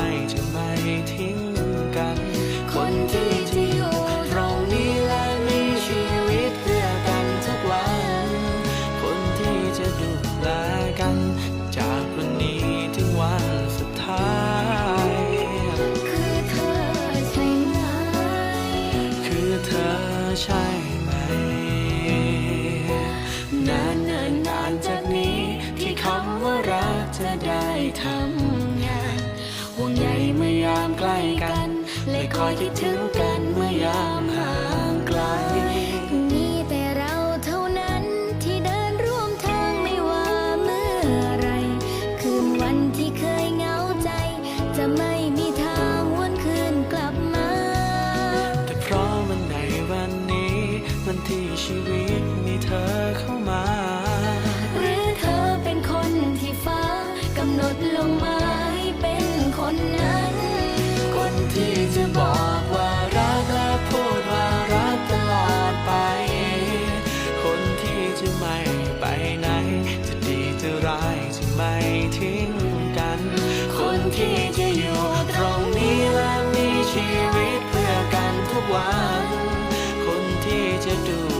ายจะไม่ทิ้งกัน คนที่ที่อยู่ตรงนี้และมีชีวิตเพื่อกันทุกวัน คนที่จะดูแลกัน จากวันนี้ถึงวันสุดท้าย คือเธอใช่ไหม คือเธอใช่ไหม นานเนินนานจากนี้ที่คำว่ารักจะได้ทำ ใกล้กัน เลยคอยคิดถึงกันเมื่อยามห่างไกล มีแต่เราเท่านั้นที่เดินร่วมทางไม่ว่าเมื่อไร คืนวันที่เคยเหงาใจจะไม่ายจะไม่ทิ้งกัน คนที่จะอยู่ตรงนี้และมีชีวิตเพื่อกันทุกวัน คนที่จะดู